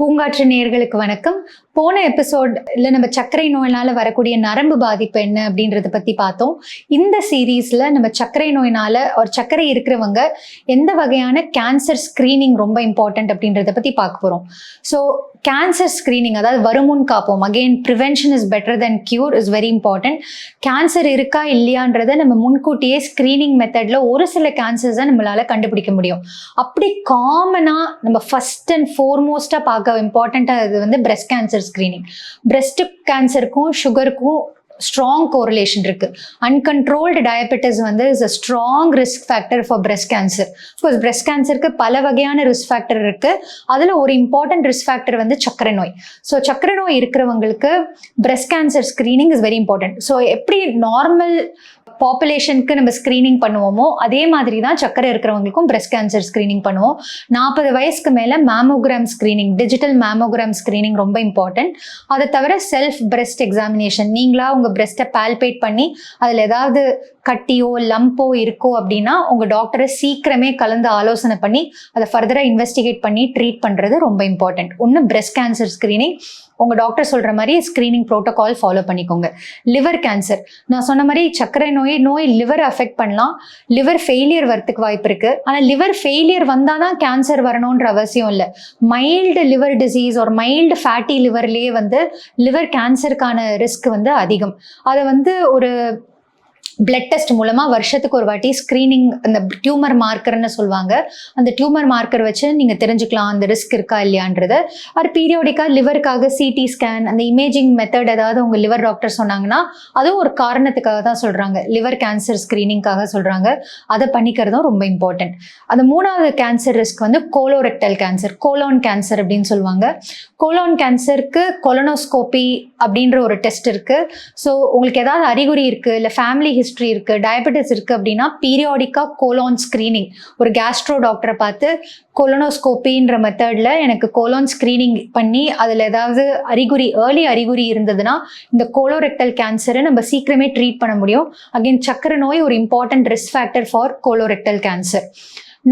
பூங்காற்று நேர்களுக்கு வணக்கம். போன எபிசோட்ல நம்ம சர்க்கரை நோயினால வரக்கூடிய நரம்பு பாதிப்பு என்ன அப்படின்றத பத்தி பார்த்தோம். இந்த சீரீஸ்ல நம்ம சர்க்கரை நோயினால ஒரு சர்க்கரை இருக்கிறவங்க எந்த வகையான கேன்சர் ஸ்கிரீனிங் ரொம்ப இம்பார்ட்டன்ட் அப்படின்றத பத்தி பார்க்க போறோம். ஸோ கேன்சர் ஸ்க்ரீனிங் அதாவது வருமுன் காப்போம். Again prevention is better than cure is very important cancer இருக்கா இல்லையான்றத நம்ம முன்கூட்டியே ஸ்க்ரீனிங் மெத்தட்ல ஒரு சில கேன்சர்ஸை நம்மளால கண்டுபிடிக்க முடியும். அப்படி காமனா நம்ம ஃபர்ஸ்ட் அண்ட் ஃபோர்மோஸ்டா பார்க்க இம்பார்ட்டண்ட்டாக இது வந்து பிரஸ்ட் கேன்சர் ஸ்க்ரீனிங் பிரஸ்ட் கேன்சருக்கும் சுகருக்கும் ஸ்ட்ராங் கோரிலேஷன் இருக்கு. அன்கண்ட்ரோல்டு டயபெட்டிஸ் வந்து is a strong risk factor for breast cancer because breast கேன்சருக்கு பல வகையான ரிஸ்க் ஃபேக்டர் இருக்கு. அதில் ஒரு இம்பார்ட்டன்ட் ரிஸ்க் ஃபேக்டர் வந்து சக்கரை நோய். ஸோ சக்கரை நோய் இருக்கிறவங்களுக்கு breast cancer screening is very important so எப்படி நார்மல் பாப்புலேஷனுக்கு நம்ம ஸ்க்ரீனிங் பண்ணுவோமோ அதே மாதிரி தான் சக்கரை இருக்கிறவங்களுக்கும் பிரஸ்ட் கேன்சர் ஸ்க்ரீனிங் பண்ணுவோம். நாற்பது வயசுக்கு மேலே mammogram screening digital mammogram screening ரொம்ப இம்பார்ட்டன்ட் அதை தவிர செல்ஃப் பிரஸ்ட் எக்ஸாமினேஷன் நீங்களா உங்கள் பிரஸ்ட்டை பால்பேட் பண்ணி அதில் ஏதாவது கட்டியோ லம்போ இருக்கோ அப்படின்னா உங்கள் டாக்டரை சீக்கிரமே கலந்து ஆலோசனை பண்ணி அதை ஃபர்தராக இன்வெஸ்டிகேட் பண்ணி ட்ரீட் பண்ணுறது ரொம்ப இம்பார்ட்டன்ட் ஒன்று பிரஸ்ட் கேன்சர் ஸ்க்ரீனிங் உங்கள் டாக்டர் சொல்கிற மாதிரி ஸ்க்ரீனிங் ப்ரோட்டோகால் ஃபாலோ பண்ணிக்கோங்க. லிவர் கேன்சர் நான் சொன்ன மாதிரி சர்க்கரை நோய் நோய் லிவர் அஃபெக்ட் பண்ணலாம். லிவர் ஃபெயிலியர் வரத்துக்கு வாய்ப்பு இருக்குது ஆனால் லிவர் ஃபெயிலியர் வந்தால் தான் கேன்சர் வரணுன்ற அவசியம் இல்லை. மைல்டு லிவர் டிசீஸ் ஒரு மைல்டு ஃபேட்டி லிவர்லேயே வந்து லிவர் கேன்சருக்கான ரிஸ்க் வந்து அதிகம். அதை வந்து ஒரு பிளட் டெஸ்ட் மூலமாக வருஷத்துக்கு ஒரு வாட்டி ஸ்க்ரீனிங் அந்த டியூமர் மார்க்கர்னு சொல்லுவாங்க. அந்த டியூமர் மார்க்கர் வச்சு நீங்கள் தெரிஞ்சுக்கலாம் அந்த ரிஸ்க் இருக்கா இல்லையான்றத. அது பீரியோடிக்காக லிவருக்காக சிடி ஸ்கேன் அந்த இமேஜிங் மெத்தட் ஏதாவது உங்கள் லிவர் டாக்டர் சொன்னாங்கன்னா அதுவும் ஒரு காரணத்துக்காக தான் சொல்கிறாங்க லிவர் கேன்சர் ஸ்க்ரீனிங்காக சொல்கிறாங்க அதை பண்ணிக்கிறதும் ரொம்ப இம்பார்ட்டன்ட் அந்த மூணாவது கேன்சர் ரிஸ்க் வந்து கோலோரெக்டல் கேன்சர் கோலோன் கேன்சர் அப்படின்னு சொல்லுவாங்க. கோலோன் கேன்சருக்கு கொலனோஸ்கோபி அப்படின்ற ஒரு டெஸ்ட் இருக்குது ஸோ உங்களுக்கு ஏதாவது அறிகுறி இருக்குது இல்லை ஃபேமிலி ஹிஸ்ட்ரி இருக்குது டயபெட்டிஸ் இருக்குது அப்படின்னா பீரியாடிக்காக கோலோன் ஸ்க்ரீனிங் ஒரு கேஸ்ட்ரோ டாக்டரை பார்த்து கொலோனோஸ்கோப்பின்ற மெத்தடில் எனக்கு கோலோன் ஸ்க்ரீனிங் பண்ணி அதில் ஏதாவது அறிகுறி ஏர்லி அறிகுறி இருந்ததுன்னா இந்த கோலோரெக்டல் கேன்சரை நம்ம சீக்கிரமே ட்ரீட் பண்ண முடியும். அகைன் சக்கரை நோய் ஒரு important risk factor for colorectal cancer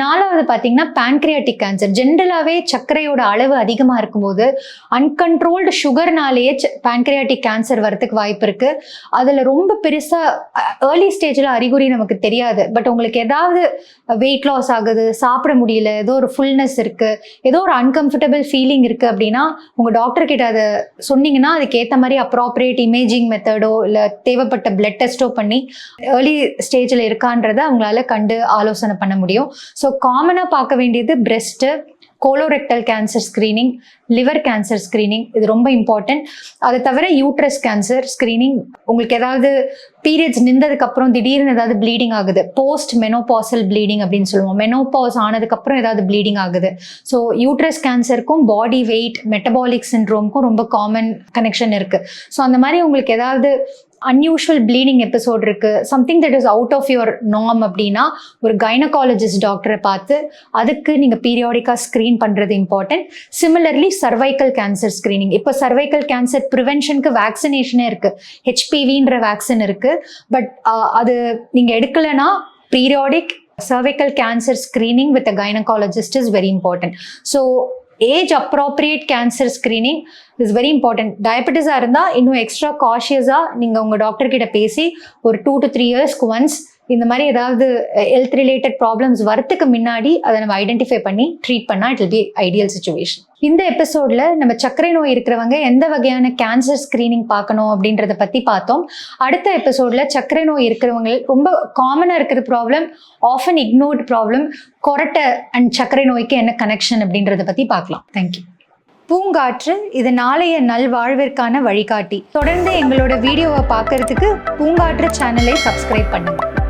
நாலாவது பார்த்தீங்கன்னா பேன்க்ரியாட்டிக் கேன்சர் ஜென்ரலாகவே சர்க்கரையோட அளவு அதிகமாக இருக்கும்போது அன்கண்ட்ரோல்டு சுகர்னாலேயே பேன்க்ரியாட்டிக் கேன்சர் வரத்துக்கு வாய்ப்பு இருக்கு. அதில் ரொம்ப பெருசாக ஏர்லி ஸ்டேஜில் அறிகுறி நமக்கு தெரியாது. பட் உங்களுக்கு ஏதாவது வெயிட் லாஸ் ஆகுது சாப்பிட முடியல ஏதோ ஒரு ஃபுல்னஸ் இருக்கு ஏதோ ஒரு அன்கம்ஃபர்டபுள் ஃபீலிங் இருக்கு அப்படின்னா உங்கள் டாக்டர் கிட்ட அதை சொன்னீங்கன்னா அதுக்கேற்ற மாதிரி அப்ராப்ரியேட் இமேஜிங் மெத்தடோ இல்லை தேவைப்பட்ட பிளட் டெஸ்ட்டோ பண்ணி ஏர்லி ஸ்டேஜில் இருக்கான்றதை அவங்களால கண்டு ஆலோசனை பண்ண முடியும். ஸோ ஸோ காமனாக பார்க்க வேண்டியது breast colorectal cancer screening liver cancer screening இது ரொம்ப இம்பார்ட்டன்ட் அதை தவிர யூட்ரஸ் கேன்சர் ஸ்க்ரீனிங் உங்களுக்கு ஏதாவது பீரியட்ஸ் நின்றதுக்கப்புறம் திடீர்னு ஏதாவது ப்ளீடிங் ஆகுது. போஸ்ட் மெனோபாசல் ப்ளீடிங் அப்படின்னு சொல்லுவோம். மெனோபாஸ் ஆனதுக்கப்புறம் ஏதாவது ப்ளீடிங் ஆகுது. ஸோ யூட்ரஸ் கேன்சருக்கும் பாடி வெயிட் மெட்டபாலிக் சின்ட்ரோம்க்கும் ரொம்ப காமன் கனெக்ஷன் இருக்குது ஸோ அந்த மாதிரி உங்களுக்கு ஏதாவது அன்யூஷுவல் ப்ளீடிங் எபிசோட் இருக்கு. Something that is out of your norm அப்படின்னா ஒரு கைனகாலஜிஸ்ட் டாக்டரை பார்த்து அதுக்கு நீங்கள் பீரியாடிக்காக ஸ்க்ரீன் பண்ணுறது important similarly cervical cancer screening இப்போ சர்வைக்கல் கேன்சர் ப்ரிவென்ஷனுக்கு வேக்சினேஷனே இருக்குது ஹெச்பிவின்ற வேக்சின் இருக்குது பட் அது நீங்கள் எடுக்கலைன்னா periodic cervical cancer screening with a gynecologist is very important. So age appropriate cancer screening is very important டயபெட்டிஸாக இருந்தால் இன்னும் எக்ஸ்ட்ரா காஷியஸாக நீங்கள் உங்கள் டாக்டர் கிட்ட பேசி ஒரு டூ டு த்ரீ இயர்ஸ்க்கு ஒன்ஸ் இந்த மாதிரி ஏதாவது ஹெல்த் ரிலேட்டட் ப்ராப்ளம்ஸ் வரத்துக்கு முன்னாடி அதை நம்ம ஐடென்டிஃபை பண்ணி ட்ரீட் பண்ணால் it will be ideal situation இந்த எபிசோட்ல நம்ம சர்க்கரை நோய் இருக்கிறவங்க எந்த வகையான கேன்சர் ஸ்க்ரீனிங் பார்க்கணும் அப்படின்றத பற்றி பார்த்தோம். அடுத்த எபிசோட்ல சர்க்கரை நோய் இருக்கிறவங்க ரொம்ப காமனாக இருக்கிற ப்ராப்ளம் ஆஃபன் இக்னோர்ட் ப்ராப்ளம் கொரட்டை அண்ட் சர்க்கரை நோய்க்கு என்ன கனெக்ஷன் அப்படின்றத பற்றி பார்க்கலாம். தேங்க்யூ பூங்காற்று இது நாளைய நல்வாழ்விற்கான வழிகாட்டி. தொடர்ந்து எங்களோட வீடியோவை பார்க்கறதுக்கு பூங்காற்று சேனலை சப்ஸ்கிரைப் பண்ணுங்க.